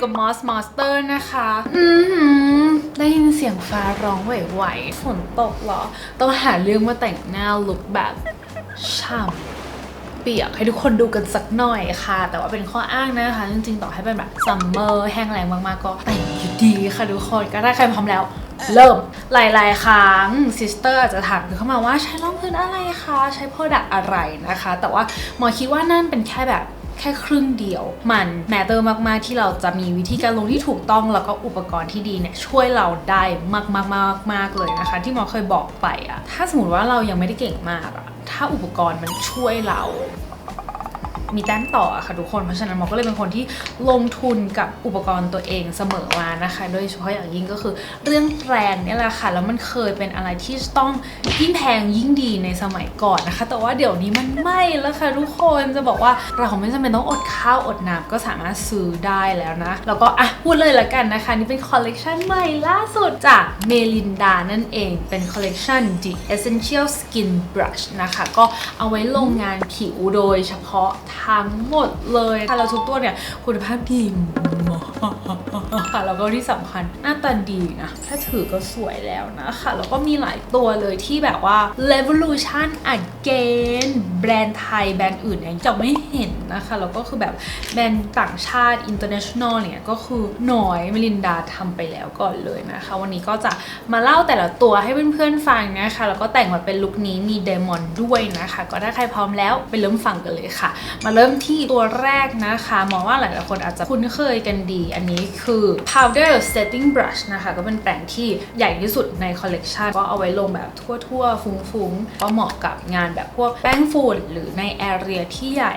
ค่ะทุกคนอยู่กับ Moss Master นะคะ อือหือได้ยินเสียงฟ้าร้องไหวๆฝนตกเหรอ ต้องหาเรื่องมาแต่งหน้าลุคแบบช่ำเปียกให้ทุกคนดูกันสักหน่อยค่ะ แต่ว่าเป็นข้ออ้างนะคะ จริงๆ ต่อให้เป็นแบบซัมเมอร์แห้งแรงมากๆ ก็แต่งอยู่ดีค่ะทุกคน ก็ได้ใครพร้อมแล้ว เริ่ม หลายๆ ครั้งซิสเตอร์อาจจะถามเข้ามาว่าใช้รองพื้นอะไรคะ ใช้โปรดักอะไรนะคะ แต่ว่าหมอคิดว่านั่นเป็นแค่แบบ แค่ครึ่งเดียว มันแมตเตอร์มากๆ ที่เราจะมีวิธีการลงที่ถูกต้องแล้วก็อุปกรณ์ที่ดีเนี่ยช่วยเราได้มากๆๆๆเลยนะคะ ที่หมอเคยบอกไปอะถ้าสมมติว่าเรายังไม่ได้เก่งมากอะถ้าอุปกรณ์มันช่วยเรา มีแต้มต่ออะค่ะทุกคน เพราะฉะนั้นหมอก็เลยเป็นคนที่ลงทุนกับอุปกรณ์ตัวเองเสมอมานะคะ โดยเฉพาะอย่างยิ่งก็คือเรื่องแปรงเนี่ยแหละค่ะ แล้วมันเคยเป็นอะไรที่ต้องยิ่งแพงยิ่งดีในสมัยก่อนนะคะ แต่ว่าเดี๋ยวนี้มันไม่แล้วค่ะทุกคนจะบอกว่าเราไม่จำเป็นต้องอดข้าวอดน้ำก็สามารถซื้อได้แล้วนะ แล้วก็อะพูดเลยละกันนะคะ นี่เป็นคอลเลกชันใหม่ล่าสุดจากเมลินดานั่นเองเป็นคอลเลกชัน The Essential Skin Brush นะคะก็เอาไว้ลงงานผิวโดยเฉพาะททั้งหมดเลยค่ะแล้วทุกตัวเนี่ยคุณภาพดีมาก ค่ะแล้วก็ที่สำคัญหน้าตาดีนะแค่ถือก็สวยแล้วนะคะแล้วก็มีหลายตัวเลยที่แบบว่า Revolution again แบรนด์ไทยแบรนด์อื่นเนี่ยจะไม่เห็นนะคะแล้วก็คือแบบแบรนด์ต่างชาติ international เนี่ยก็คือน้อยเมลินดาทำไปแล้วก่อนเลยนะคะ วันนี้ก็จะมาเล่าแต่ละตัวให้เพื่อนๆฟังนะคะแล้วก็แต่งมาเป็นลุคนี้มีเดมอนด้วยนะคะ ก็ถ้าใครพร้อมแล้วไปเริ่มฟังกันเลยค่ะ มาเริ่มที่ตัวแรกนะคะมองว่าหลายๆคนอาจจะคุ้นเคยกันดี อันนี้คือ powder setting brush นะคะ ก็เป็นแปรงที่ใหญ่ที่สุดในคอลเลกชันก็เอาไว้ลงแบบทั่วๆ ฟุ้งๆ ก็เหมาะกับงานแบบพวกแป้งฝุ่นหรือในแอเรียที่ใหญ่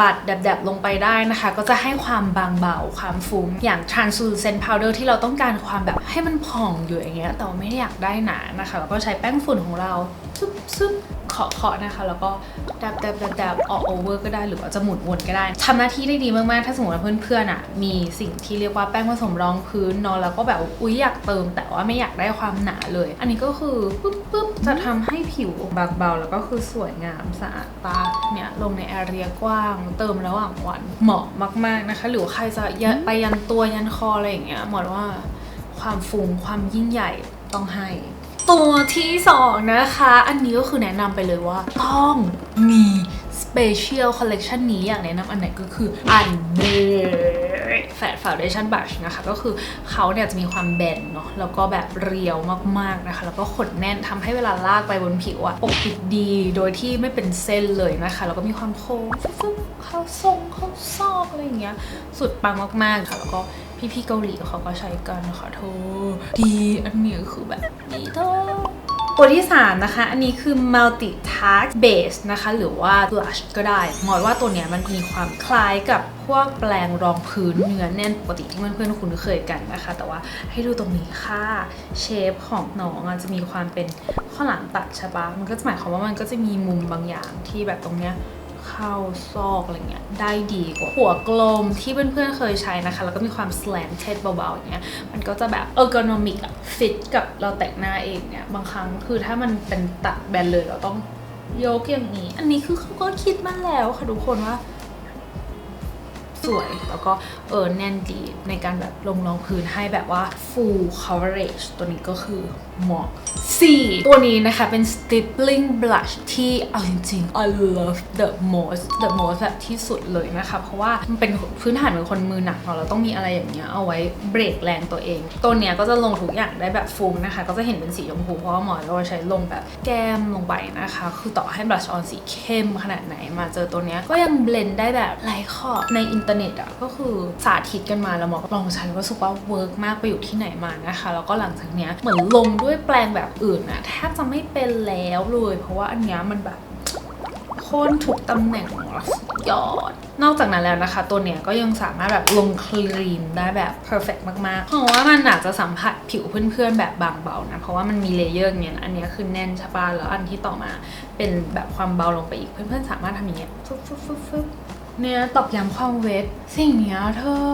ปัดๆ แดบๆ ลงไปได้นะคะ ก็จะให้ความบางเบาความฟุ้ง อย่าง translucent powder ที่เราต้องการความแบบให้มันผ่องอยู่อย่างเงี้ยแต่ว่าไม่ได้อยากได้หนานะคะแล้วก็ใช้แป้งฝุ่นของเราซึบซึบ เคาะเคาะนะคะ แล้วก็ดับดับดับดับออกโอเวอร์ก็ได้หรือว่าจะหมุนวนก็ได้ทำหน้าที่ได้ดีมากๆ ถ้าสมมติว่าเพื่อนๆอะมีสิ่งที่เรียกว่าแป้งผสมรองพื้นเนอะแล้วก็แบบอุ๊ยอยากเติม แต่ว่าไม่อยากได้ความหนาเลย อันนี้ก็คือปุ๊บปุ๊บจะทำให้ผิวบางเบาแล้วก็คือสวยงามสะอาดตาเนี่ยลงในแอเรียกว้าง เติมระหว่างวันเหมาะมากๆนะคะ หรือใครจะไปยันตัวยันคออะไรอย่างเงี้ยหมดว่าความฟูงความยิ่งใหญ่ต้องให้ ตัวที่สองนะคะ อันนี้ก็คือแนะนำไปเลยว่าต้องมี Special Collection นี้อย่างแนะนำอันไหนก็คืออันนี้ Foundation Brush นะคะ ก็คือเขาเนี่ยจะมีความแบนเนาะแล้วก็แบบเรียวมากๆนะคะ แล้วก็ขนแน่นทำให้เวลาลากไปบนผิวอะปกปิดดีโดยที่ไม่เป็นเส้นเลยนะคะ แล้วก็มีความโค้งฟึ๊บๆเขาทรงเขาซอกอะไรอย่างเงี้ยสุดปังมากๆค่ะแล้วก็พี่ๆเกาหลีเขาก็ใช้กันนะคะเธอดีอันนี้คือแบบดีเธอ ตัวที่ 3 นะคะ อันนี้คือ multi task base นะคะ หรือว่า blush ก็ได้ หมายว่าตัวเนี้ยมันมีความคล้ายกับพวกแปรงรองพื้นเนื้อแน่นปกติที่เพื่อนๆคุ้นเคยกันนะคะ แต่ว่าให้ดูตรงนี้ค่ะเชฟของน้องจะมีความเป็นข้อหลังตัดใช่ปะมันก็จะหมายความว่ามันก็จะมีมุมบางอย่างที่แบบตรงเนี้ย เข้าซอกอะไรเงี้ยได้ดีกว่าหัวกลมที่เพื่อนๆเคยใช้นะคะ แล้วก็มีความ slanted เบาๆอย่างเงี้ยมันก็จะแบบ ergonomic อะ fit กับเราแต่งหน้าเองเนี่ย บางครั้งคือถ้ามันเป็นตัดแบนเลยเราต้องยกอย่างนี้ อันนี้คือเขาก็คิดมาแล้วค่ะทุกคนว่าสวย แล้วก็เออแน่นดีในการแบบลงรองพื้นให้แบบว่า full coverage ตัวนี้ก็คือเหมาะ 4 ตัวนี้นะคะเป็น stippling blush ที่เอาจริงๆ I love the most the most แบบที่สุดเลยนะคะ เพราะว่ามันเป็นพื้นฐานเป็นคนมือหนักเนาะเราต้องมีอะไรอย่างเงี้ยเอาไว้เบรกแรงตัวเอง ตัวเนี้ยก็จะลงทุกอย่างได้แบบฟุ้งนะคะ ก็จะเห็นเป็นสีชมพูเพราะว่าหมอเราใช้ลงแบบแก้มลงไปนะคะ คือต่อให้ blush on สีเข้มขนาดไหนมาเจอตัวเนี้ยก็ยังเบลนได้แบบไร้ขอบในอินเทอร์เน็ตอะก็คือสาธิตกันมาแล้วหมอก็ลองใช้แล้วก็รู้สึกว่าเวิร์กมากไปอยู่ที่ไหนมานะคะแล้วก็หลังจากเนี้ยเหมือนลงด้วยวยแปรงแบบอื่นอะแทบจะไม่เป็นแล้วเลย เพราะว่าอันเนี้ยมันแบบโค่นทุกตำแหน่งยอด นอกจากนั้นแล้วนะคะ ตัวเนี้ยก็ยังสามารถแบบลงครีมได้แบบ perfect มากๆ เพราะว่ามันอาจจะสัมผัสผิวเพื่อนๆ แบบบางเบานะ เพราะว่ามันมีเลเยอร์เงี้ยอันนี้คือแน่นใช่ปะแล้วอันที่ต่อมาเป็นแบบความเบาลงไปอีกเพื่อนๆ สามารถทำอย่างเงี้ยฟึบฟึบฟึบฟึบเนี่ยตอกย้ำความเวทสิ่งเนี้ยเธอ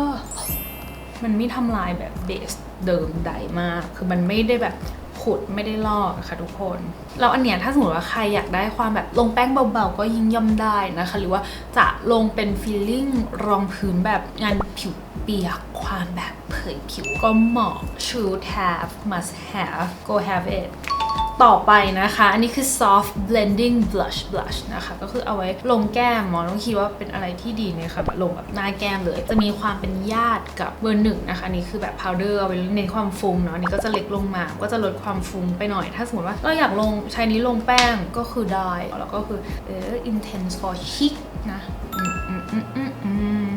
มันไม่ทำลายแบบเบสเดิมใดมาก คือมันไม่ได้แบบ ผุดไม่ได้ลอกค่ะทุกคน แล้วอันเนี้ยถ้าสมมติว่าใครอยากได้ความแบบลงแป้งเบาๆ ก็ยิ่งย่อมได้นะคะ หรือว่าจะลงเป็นฟีลลิ่งรองพื้นแบบงานผิวเปียกความแบบเผยผิวก็เหมาะ should have must have go have it ต่อไปนะคะ อันนี้คือ soft blending blush blush นะคะ ก็คือเอาไว้ลงแก้มหมอต้องคิดว่าเป็นอะไรที่ดีเลยค่ะแบบลงแบบหน้าแก้มเลย จะมีความเป็นญาติกับเบอร์หนึ่งนะคะอันนี้คือแบบ powder เอาไว้เน้นความฟุ้งเนาะนนี้ก็จะเล็กลงมา ก็จะลดความฟุ้งไปหน่อย ถ้าสมมติว่าเราอยากลงใช้นี้ลงแป้งก็คือได้ แล้วก็คือเออ intense for chic นะ อืมอืมอืมอืม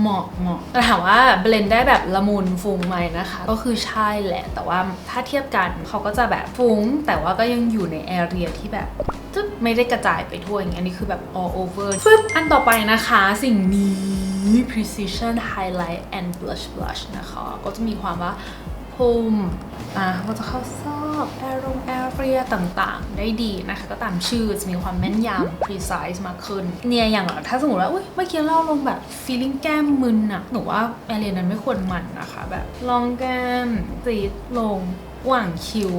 เหมาะเหมาะแต่ถามว่าเบลนได้แบบละมุนฟุ้งไหมนะคะ ก็คือใช่แหละ แต่ว่าถ้าเทียบกันเขาก็จะแบบฟุ้ง แต่ว่าก็ยังอยู่ในแอเรียที่แบบจึ๊บไม่ได้กระจายไปทั่วอย่างเงี้ยนนี้คือแบบ all over ฟึบอันต่อไปนะคะสิ่งนี้ precision highlight and blush blush นะคะ ก็จะมีความว่าพุ่ม อะก็จะเข้าซอกแอร์รงแอร์เรียต่างๆ ได้ดีนะคะ ก็ตามชื่อจะมีความแม่นยำ precise มากขึ้น เนี่ยอย่างถ้าสมมติว่าอุ้ยเมื่อกี้เล่าลงแบบ feeling แก้มมึนอะหนูว่าแอรเรียนั้นไม่ควรมันนะคะ แบบลองแก้มตีดลงหว่างคิ้ว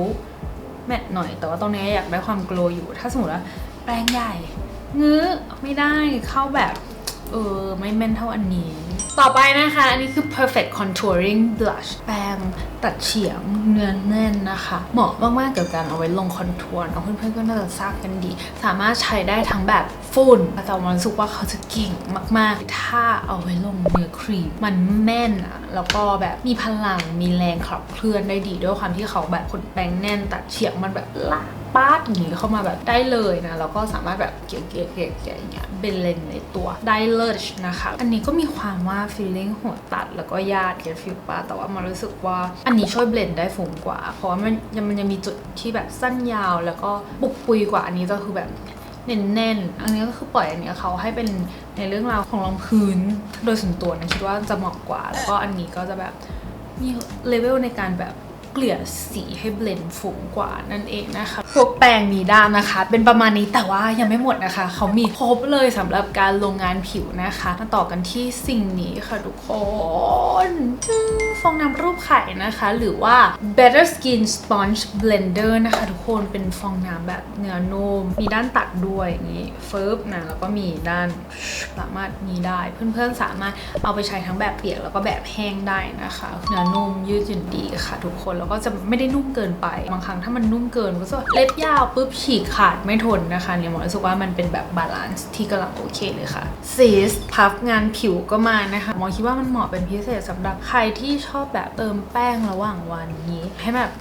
แมทหน่อย แต่ว่าตรงนี้อยากได้ความโกลอยู่ ถ้าสมมติว่าแปรงใหญ่งื้อไม่ได้เข้าแบบเออไม่แม่นเท่าอันนี้ ต่อไปนะคะ อันนี้คือ perfect contouring blush แปรงตัดเฉียงเนื้อแน่นนะคะ เหมาะมากๆกับการเอาไว้ลงคอนทัวร์เนอะเพื่อนๆก็น่าจะทราบกันดี สามารถใช้ได้ทั้งแบบฝุ่นแต่ว่ารู้สึกว่าเขาจะเก่งมากๆ ถ้าเอาไว้ลงเนื้อครีม มันแม่นอะแล้วก็แบบมีพลังมีแรงขับเคลื่อนได้ดีด้วยความที่เขาแบบขนแปรงแน่นตัดเฉียงมันแบบลาก ปาดอย่างนี้เข้ามาแบบได้เลยนะ แล้วก็สามารถแบบเกี่ยเกี่ยเกี่ยวเกี่ยอย่างเงี้ยเป็นเลนในตัวได้เลยนะคะ อันนี้ก็มีความว่า feeling หัวตัดแล้วก็ญาติเกี่ยฟิลปาแต่ว่ามันรู้สึกว่าอันนี้ช่วยเบลนได้ฝุ่งกว่า เพราะว่ามันยังมันยังมีจุดที่แบบสั้นยาว แล้วก็ปุกปุยกว่าอันนี้จะคือแบบแน่นๆ อันนี้ก็คือปล่อยอันนี้เขาให้เป็นในเรื่องราวของรองพื้น โดยส่วนตัวนะคิดว่าจะเหมาะกว่า แล้วก็อันนี้ก็จะแบบมีเลเวลในการแบบ เกลี่ยสีให้เบลนด์ฝุ่งกว่านั่นเองนะคะ พวกแปรงมีด้ามนะคะ เป็นประมาณนี้แต่ว่ายังไม่หมดนะคะ เขามีครบเลยสำหรับการลงงานผิวนะคะ มาต่อกันที่สิ่งนี้ค่ะทุกคนจึงฟองน้ำรูปไข่นะคะ หรือว่า Better Skin Sponge Blender นะคะ ทุกคนเป็นฟองน้ำแบบเนื้อนุ่มมีด้านตัดด้วยอย่างนี้เฟิร์บนะแล้วก็มีด้านสามารถมีได้ เพื่อนๆสามารถเอาไปใช้ทั้งแบบเปียกแล้วก็แบบแห้งได้นะคะเนื้อนุ่มยืดหยุ่นดีค่ะทุกคนแล้วก็จะไม่ได้นุ่มเกินไป บางครั้งถ้ามันนุ่มเกินก็จะเล็บยาวปุ๊บฉีกขาดไม่ทนนะคะเนี่ยหมอรู้สึกว่ามันเป็นแบบบาลานซ์ที่กำลังโอเคเลยค่ะซีสพับงานผิวก็มานะคะหมอคิดว่ามันเหมาะเป็นพิเศษสำหรับใครที่ชอบแบบเติมแป้งระหว่างวันนี้ให้แบบ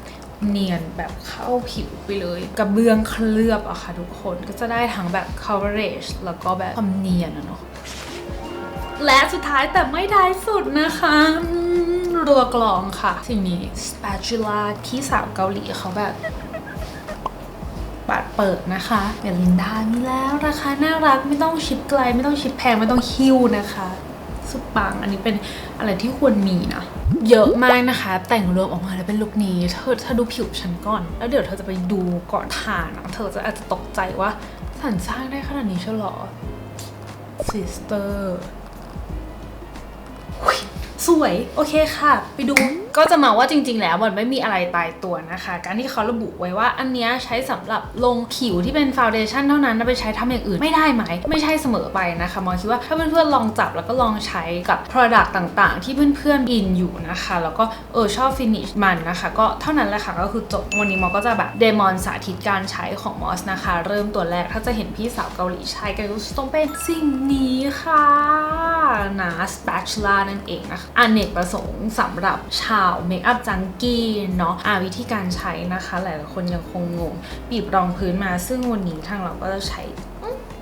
เนียนแบบเข้าผิวไปเลยกระเบื้องเคลือบอะค่ะทุกคนก็จะได้ทั้งแบบ coverage แล้วก็แบบความเนียนอะเนาะ และสุดท้ายแต่ไม่ท้ายสุดนะคะ รัวกลองค่ะ สิ่งนี้ spatula ที่สาวเกาหลีเขาแบบปาดเปิดนะคะเมลินดามีแล้วราคาน่ารักไม่ต้องชิปไกล ไม่ต้องชิปแพง ไม่ต้องคิ้วนะคะ สุดปังอันนี้เป็นอะไรที่ควรมีนะเยอะมากนะคะ แต่งรวมออกมาแล้วเป็นลุคนี้ เธอเธอดูผิวฉันก่อน แล้วเดี๋ยวเธอจะไปดูก่อนทานเธอจะอาจจะตกใจว่าสันสร้างได้ขนาดนี้เชียวเหรอ sister ส สวย โอเคค่ะ ไปดูก็จะมาว่าจริง ๆ แล้วมันไม่มีอะไรตายตัวนะคะ การที่เขาระบุไว้ว่าอันนี้ใช้สำหรับลงผิวที่เป็นฟาวเดชั่นเท่านั้นไปใช้ทำอย่างอื่นไม่ได้ไหม ไม่ใช่เสมอไปนะคะมองคิดว่าถ้าเพื่อนๆลองจับแล้วก็ลองใช้กับ Product ต่างๆ ที่เพื่อนๆอินอยู่นะคะ แล้วก็เออชอบฟินิชมันนะคะ ก็เท่านั้นแหละค่ะก็คือจบวันนี้มอก็จะแบบเดมอนสาธิตการใช้ของมอสนะคะ เริ่มตัวแรกถ้าจะเห็นพี่สาวเกาหลีใช้กันก็ต้องเป็นสิ่งนี้ค่ะนะ spatula นั่นเองนะคะอเนกประสงค์สำหรับชาเมคอัพจังกี้เนาะอ่าวิธีการใช้นะคะ หลายๆคนยังคงงงบีบรองพื้นมาซึ่งวันนี้ทางเราก็จะใช้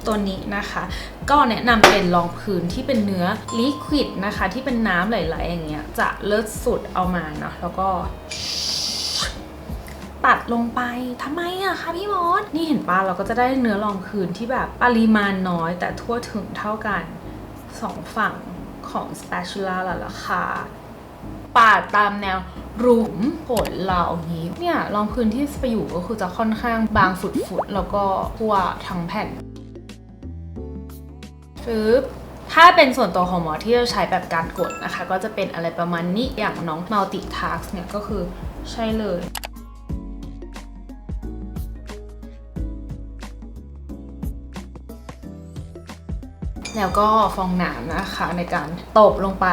ตัวนี้นะคะ ก็แนะนำเป็นรองพื้นที่เป็นเนื้อลิควิดนะคะ ที่เป็นน้ำไหลๆอย่างเงี้ยจะเลิศสุดเอามาเนาะแล้วก็ตัดลงไปทำไมอะคะพี่มอสนี่เห็นปะเราก็จะได้เนื้อรองพื้นที่แบบปริมาณน้อย แต่ทั่วถึงเท่ากันสองฝั่งของ spatula ละราคา ปาดตามแนวรูมผลเราอย่างนี้ เนี่ยรองพื้นที่ไปอยู่ก็คือจะค่อนข้างบางฝุดๆ แล้วก็ทั่วทั้งแผ่นปึ๊บถ้าเป็นส่วนตัวของหมอที่จะใช้แบบการกดนะคะ ก็จะเป็นอะไรประมาณนี้อย่างน้อง multi task เนี่ยก็คือใช่เลย แล้วก็ฟองน้ำนะคะในการตบลงไป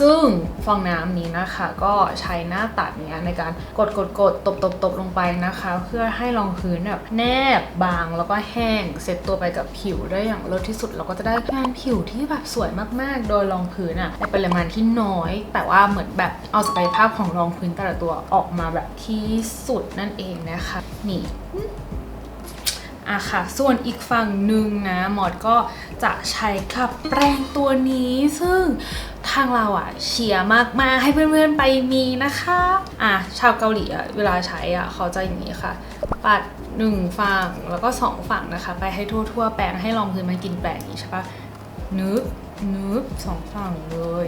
ซึ่งฟองน้ำนี้นะคะ ก็ใช้หน้าตัดเนี้ยในการกดกดกดตบตบตบลงไปนะคะ เพื่อให้รองพื้นแบบแนบบางแล้วก็แห้งเสร็จตัวไปกับผิวได้อย่างเลิศที่สุดเราก็จะได้งานผิวที่แบบสวยมากๆ โดยรองพื้นอะในปริมาณที่น้อย แต่ว่าเหมือนแบบเอาศักยภาพของรองพื้นแต่ละตัวออกมาแบบที่สุดนั่นเองนะคะ นี่ อะค่ะ ส่วนอีกฝั่งหนึ่งนะ หมอดก็จะใช้กับแปรงตัวนี้ ซึ่งทางเราอะเชียร์มากๆให้เพื่อนๆไปมีนะคะ อะชาวเกาหลีอะเวลาใช้อะเขาจะอย่างนี้ค่ะ ปัดหนึ่งฝั่งแล้วก็สองฝั่งนะคะ ไปให้ทั่วๆ แปรงให้รองพื้นมันกินแปรงอย่างนี้ใช่ปะนึบนึบสองฝั่งเลย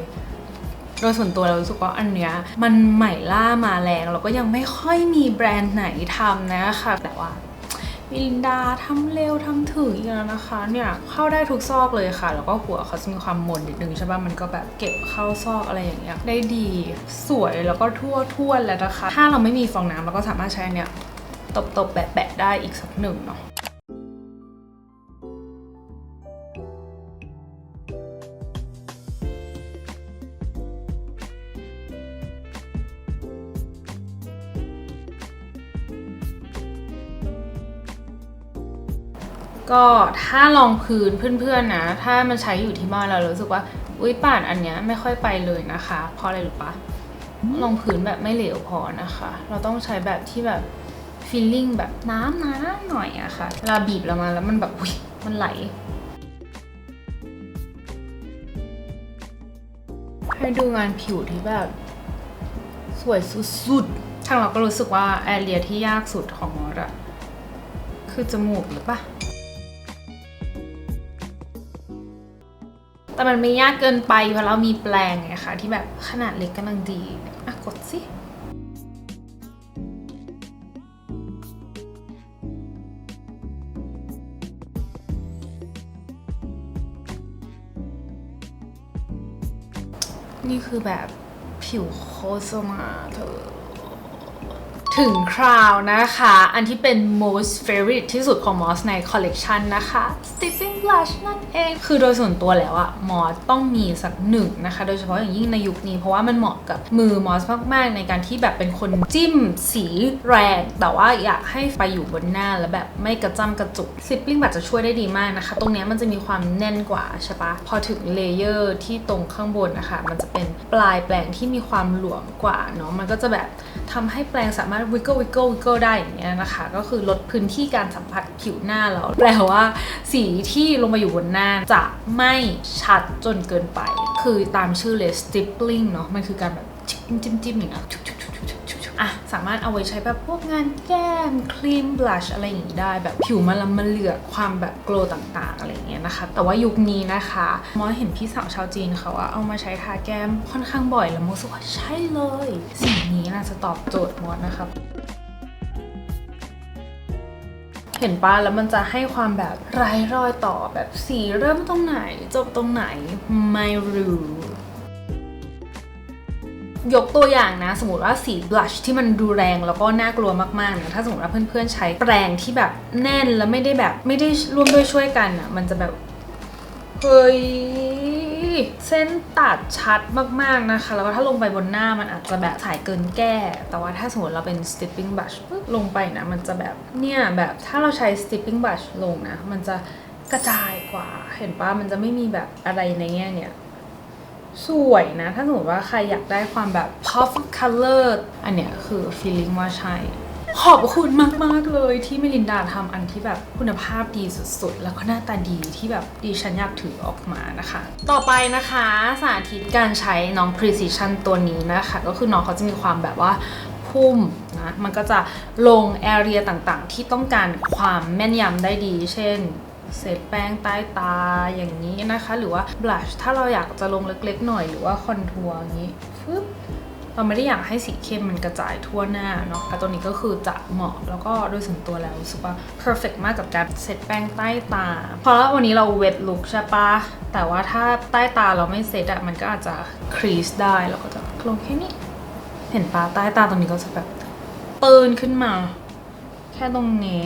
โดยส่วนตัวเรารู้สึกว่าอันเนี้ยมันใหม่ล่ามาแรงแล้วก็ยังไม่ค่อยมีแบรนด์ไหนทำนะคะแต่ว่า มิลินดาทำเร็วทำถึงอีกแล้วนะคะ เนี่ยเข้าได้ทุกซอกเลยค่ะ แล้วก็หัวเขาจะมีความมนนิดนึงใช่ป่ะมันก็แบบเก็บเข้าซอกอะไรอย่างเงี้ยได้ดีสวยแล้วก็ทั่วทั่วแล้วนะคะ ถ้าเราไม่มีฟองน้ำเราก็สามารถใช้เนี่ยตบตบๆแบะแบะๆได้อีกสักหนึ่งเนาะ ก็ถ้าลองพื้นเพื่อนๆนะ ถ้ามันใช้อยู่ที่บ้านเรารู้สึกว่า อุ้ยป่านอันเนี้ยไม่ค่อยไปเลยนะคะ เพราะอะไรหรือปะลองพื้นแบบไม่เหลวพอนะคะ เราต้องใช้แบบที่แบบฟีลลิ่งแบบน้ำน้ำหน่อยอะค่ะเวลาบีบเรามาแล้วมันแบบอุ้ยมันไหลให้ดูงานผิวที่แบบสวยสุดๆ ทางเราก็รู้สึกว่าแอเรียที่ยากสุดของมอสอะคือจมูกหรือปะ แต่มันไม่ยากเกินไปเพราะเรามีแปลงไงคะที่แบบขนาดเล็กกำลังดีอะกดสินี่คือแบบผิวโคตรสมาเธอ ถึงคราวนะคะ อันที่เป็น most favorite ที่สุดของมอสในคอลเลกชันนะคะ Stipping Blush นั่นเอง คือโดยส่วนตัวแล้วอะมอสต้องมีสักหนึ่งนะคะ โดยเฉพาะอย่างยิ่งในยุคนี้ เพราะว่ามันเหมาะกับมือมอสมาก ๆ ในการที่แบบเป็นคนจิ้มสีแรง แต่ว่าอยากให้ไปอยู่บนหน้าแล้วแบบไม่กระจ้ำกระจุก Stippling Blush จะช่วยได้ดีมากนะคะ ตรงนี้มันจะมีความแน่นกว่าใช่ปะพอถึงเลเยอร์ที่ตรงข้างบนนะคะ มันจะเป็นปลายแปลงที่มีความหลวมกว่าเนาะ มันก็จะแบบ ทำให้แปลงสามารถ wiggle wiggle wiggle ได้อย่างเงี้ยนะคะ ก็คือลดพื้นที่การสัมผัสผิวหน้าเรา แปลว่าสีที่ลงมาอยู่บนหน้าจะไม่ชัดจนเกินไป คือตามชื่อเลย stippling เนาะมันคือการแบบจิ้มจิ้มจิ้มอย่างเงี้ย อะสามารถเอาไว้ใช้แบบพวกงานแก้มครีมบลัชอะไรอย่างนี้ได้ แบบผิวมันละมันเหลือกความแบบโกลต่างๆ อะไรอย่างเงี้ยนะคะ แต่ว่ายุคนี้นะคะมอเห็นพี่สาวชาวจีนเขาอะเอามาใช้ทาแก้มค่อนข้างบ่อยแล้วมอสึกว่าใช่เลยสิ่งนี้น่าจะตอบโจทย์มอสนะครับเห็นป้าแล้วมันจะให้ความแบบไร้รอยต่อแบบสีเริ่มตรงไหน จบตรงไหนไม่รู้ ยกตัวอย่างนะ สมมติว่าสีบลัชที่มันดูแรงแล้วก็น่ากลัวมากๆนะถ้าสมมติว่าเพื่อนๆใช้แปรงที่แบบแน่นแล้วไม่ได้แบบไม่ได้ร่วมด้วยช่วยกันอะมันจะแบบเฮ้ยเส้นตัดชัดมากๆนะคะ แล้วก็ถ้าลงไปบนหน้ามันอาจจะแบบสายเกินแก้ แต่ว่าถ้าสมมติเราเป็น stipping brush ปุ๊บลงไปนะ มันจะแบบเนี่ยแบบถ้าเราใช้ stipping brush ลงนะ มันจะกระจายกว่า เห็นปะมันจะไม่มีแบบอะไรในแง่เนี่ย สวยนะ ถ้าสมมติว่าใครอยากได้ความแบบ pop color อันเนี้ยคือ feeling ว่าใช่ ขอบคุณมากๆเลยที่เมลินดาทำอันที่แบบคุณภาพดีสุดๆ แล้วก็หน้าตาดีที่แบบดิฉันอยากถือออกมานะคะ ต่อไปนะคะสาธิตการใช้น้อง precision ตัวนี้นะคะ ก็คือน้องเขาจะมีความแบบว่าพุ่มนะมันก็จะลง area ต่างๆ ที่ต้องการความแม่นยำได้ดี เช่น เศษแป้งใต้ตาอย่างนี้นะคะ หรือว่าบลัชถ้าเราอยากจะลงเล็กๆหน่อยหรือว่าคอนทัวร์อย่างนี้ฟึบเราไม่ได้อยากให้สีเข้มมันกระจายทั่วหน้าเนาะแต่ตัวนี้ก็คือจะเหมาะแล้วก็โดยส่วนตัวแล้วรู้สึกว่า perfect มากกับการเซตแป้งใต้ตา เพราะว่าวันนี้เราเวทลุกใช่ปะแต่ว่าถ้าใต้ตาเราไม่เซตอะมันก็อาจจะครีสได้เราก็จะลงแค่นี้ เห็นปะใต้ตาตรงนี้ก็จะแบบเปินขึ้นมา แค่ตรงนี้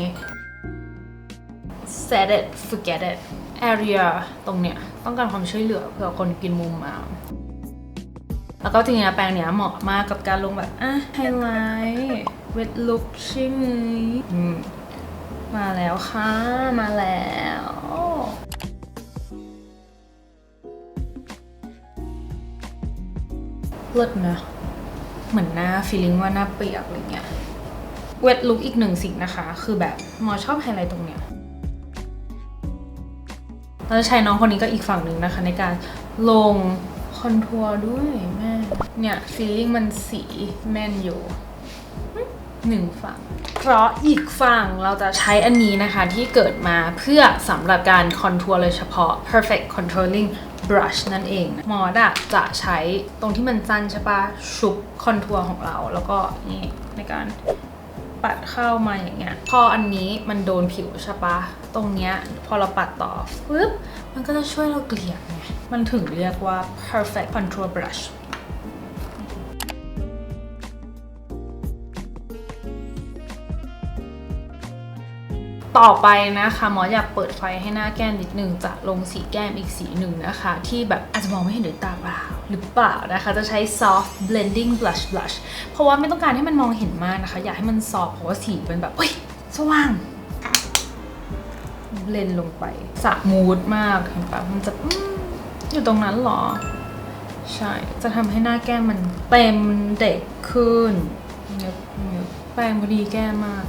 set it forget it area ตรงเนี้ยต้องการความช่วยเหลือเผื่อคนกินมุมมา แล้วก็จริงๆแปรงเนี้ยเหมาะมากกับการลงแบบอะไฮไลท์เวทลุกใช่ไหมมาแล้วค่ะ มาแล้วเลิศนะ เหมือนหน้าฟีลิ่งว่าหน้าเปียกอะไรเงี้ย เวทลุกอีกหนึ่งสิ่งนะคะ คือแบบหมอชอบไฮไลท์ตรงเนี้ย เราจะใช้น้องคนนี้ก็อีกฝั่งหนึ่งนะคะ ในการลงคอนทัวร์ด้วยแม่ เนี่ยฟีลลิ่งมันสีแม่นอยู่หนึ่งฝั่ง เพราะอีกฝั่งเราจะใช้อันนี้นะคะที่เกิดมาเพื่อสำหรับการคอนทัวร์เลยเฉพาะ perfect controlling brush นั่นเองหมอดอะจะใช้ตรงที่มันสั้นใช่ปะชุบคอนทัวร์ของเรา แล้วก็นี่ในการปัดเข้ามาอย่างเงี้ย พออันนี้มันโดนผิวใช่ปะ ตรงเนี้ยพอเราปัดต่อปึ๊บมันก็จะช่วยเราเกลี่ยไงมันถึงเรียกว่า perfect contour brush ต่อไปนะคะหมออยากเปิดไฟให้หน้าแก้มนิดนึงจะลงสีแก้มอีกสีหนึ่งนะคะ ที่แบบอาจจะมองไม่เห็นด้วยตาเปล่าหรือเปล่านะคะ จะใช้ soft blending blush blush เพราะว่าไม่ต้องการให้มันมองเห็นมากนะคะ อยากให้มัน soft เพราะว่าสีเป็นแบบเฮ้ยสว่าง เลนลงไป สะมูดมากเห็นปะมันจะออยู่ตรงนั้นเหรอ ใช่ จะทำให้หน้าแก้มมันเต็มเด็กขึ้นเนึบเนึบแปรงพอดีแก้มมาก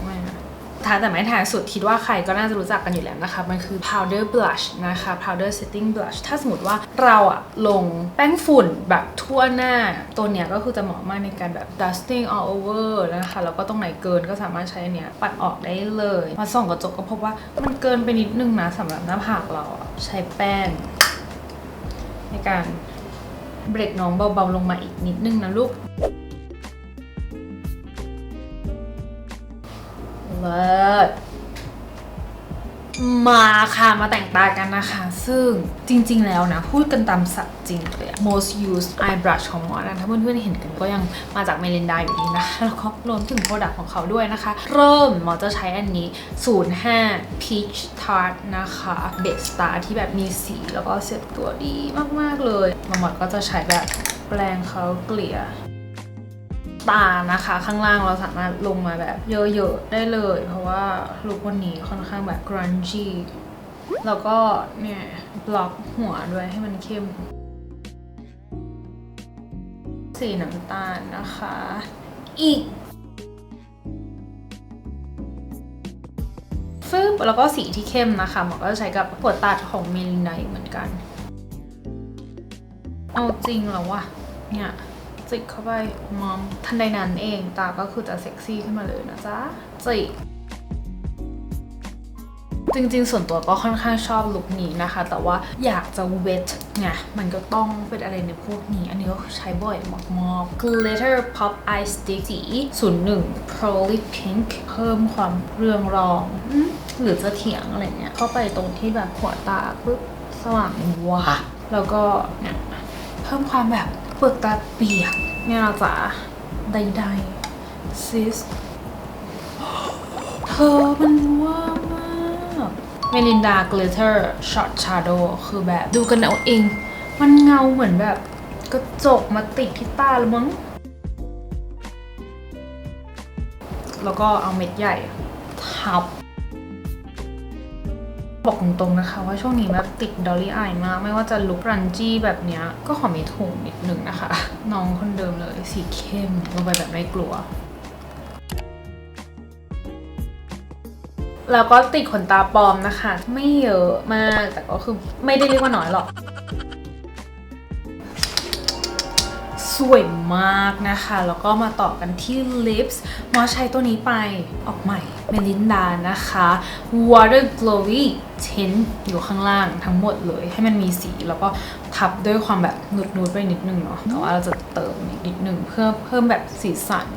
ท้ายแต่ไม่ท้ายสุดคิดว่าใครก็น่าจะรู้จักกันอยู่แล้วนะคะ มันคือ powder blush นะคะ powder setting blush ถ้าสมมติว่าเราอะลงแป้งฝุ่นแบบทั่วหน้า ตัวเนี้ยก็คือจะเหมาะมากในการแบบ dusting all over นะคะ แล้วก็ตรงไหนเกินก็สามารถใช้เนี้ยปัดออกได้เลย มาส่องกระจกก็พบว่ามันเกินไปนิดนึงนะสำหรับหน้าผากเราใช้แป้ง ในการเบรกน้องเบาๆลงมาอีกนิดนึงนะลูก เลิศมาค่ะมาแต่งตากันนะคะ ซึ่งจริงๆแล้วนะ พูดกันตามสัตว์จริงเลย most used eye brush ของหมอนะถ้าเพื่อนๆเห็นกันก็ยังมาจากเมลินดาอยู่ดีนะคะแล้วก็รวมถึงโปรดักต์ของเขาด้วยนะคะ เริ่มหมอจะใช้อันนี้ 05 peach tart นะคะ base star ที่แบบมีสีแล้วก็เซ็ตตัวดีมากๆเลยหมอก็จะใช้แบบแปรงเขาเกลี่ย ตานะคะ ข้างล่างเราสามารถลงมาแบบเยอะๆได้เลย เพราะว่าลุควันนี้ค่อนข้างแบบ grungy แล้วก็เนี่ยบล็อกหัวด้วยให้มันเข้ม สีน้ำตาลนะคะ อีกฟึบแล้วก็สีที่เข้มนะคะหมอก็จะใช้กับหัวตัดของเมลินไนเหมือนกัน เอาจริงแล้ววะเนี่ย จิกเข้าไปมอมทันใดนั้นเองตาก็คือจะเซ็กซี่ขึ้นมาเลยนะจ๊ะจิกจริงๆ ส่วนตัวก็ค่อนข้างชอบลุคนี้นะคะ แต่ว่าอยากจะเวทไงมันก็ต้องเป็นอะไรในพวกนี้ อันนี้ก็ใช้บ่อยมากๆ glitter pop eye stick สี01 pearly pink เพิ่มความเรืองรอง หรือจะเถียงอะไรเงี้ยเข้าไปตรงที่แบบหัวตาปุ๊บสว่างว้าแล้วก็เนี่ยเพิ่มความแบบ เปลือกตาเปียกเนี่ยเราจะใดๆซิส เธอมันว่ามากเมลินดา glitter shot shadow คือแบบดูกันเอาเอง มันเงาเหมือนแบบกระจกมาติดที่ตาแล้วมั้ง แล้วก็เอาเม็ดใหญ่ทับ บอกตรงๆนะคะว่าช่วงนี้แบบติดดอลลี่อายมาก ไม่ว่าจะลุครันจี้แบบเนี้ยก็ขอมีถุงนิดนึงนะคะ น้องคนเดิมเลยสีเข้มลงไปแบบไม่กลัว แล้วก็ติดขนตาปลอมนะคะ ไม่เยอะมากแต่ก็คือไม่ได้เรียกว่าน้อยหรอกสวยมากนะคะ แล้วก็มาต่อกันที่ lips หมอใช้ตัวนี้ไปออกใหม่ เมลินดานะคะ water glowy tint อยู่ข้างล่างทั้งหมดเลย ให้มันมีสีแล้วก็ทับด้วยความแบบนุดๆไปนิดนึงเนาะแต่ว่าเราจะเติมอีกนิดนึงเพื่อเพิ่มแบบสีสัน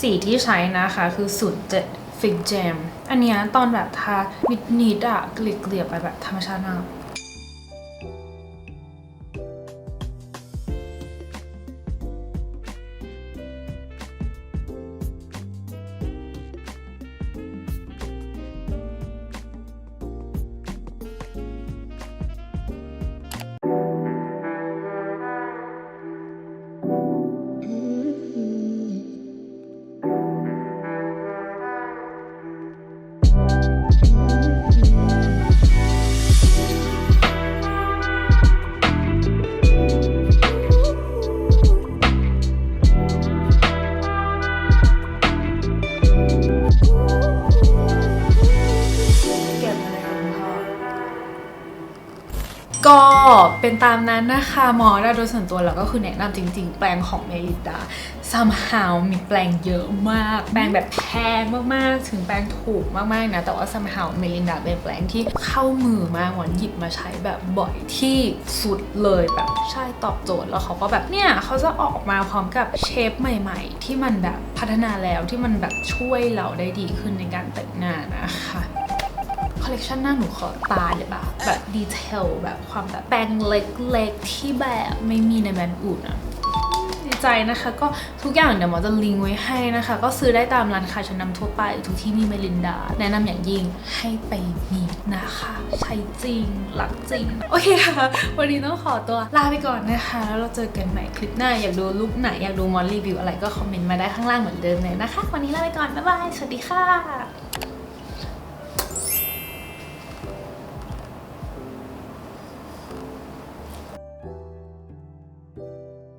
สีที่ใช้นะคะคือ07 Fig Jam อันเนี้ยตอนแบบทานิดๆอะเกลี่ยๆไปแบบธรรมชาติมากก็ เป็นตามนั้นนะคะหมอได้โดยส่วนตัวแล้วก็คือแนะนำจริง ๆ แปลงของเมลิดา somehow มีแปลงเยอะมาก แปลงแบบแพงมากๆ ถึงแปลงถูกมากๆนะ แต่ว่า somehow เมลินดาเป็นแปลงที่เข้ามือมากหวันหยิบมาใช้แบบบ่อยที่สุดเลยแบบใช่ตอบโจทย์แล้วเขาก็แบบเนี่ยเขาจะออกมาพร้อมกับเชฟใหม่ ๆ ที่มันแบบพัฒนาแล้วที่มันแบบช่วยเราได้ดีขึ้นในการแต่งหน้านะคะ ลเลกชันหน้าหนูขอตาเลยปะแบบดีเทลแบบความแบบแปรงเล็กๆ ที่แบบไม่มีในแบรนด์อื่นอะดีใจนะคะก็ทุกอย่างเดี๋ยวหมอจะลิงก์ไว้ให้นะคะ ก็ซื้อได้ตามร้านค้าชั้นนำทั่วไปทุกที่มีเมลินดา แนะนำอย่างยิ่งให้ไปมีนะคะ ใช้จริงหลักจริง โอเคค่ะ วันนี้ต้องขอตัวลาไปก่อนนะคะ แล้วเราเจอกันใหม่คลิปหน้า อยากดูลุคไหน อยากดูมอลรีวิวอะไรก็คอมเมนต์มาได้ข้างล่างเหมือนเดิมเลยนะคะ วันนี้ลาไปก่อน บ๊ายบาย สวัสดีค่ะ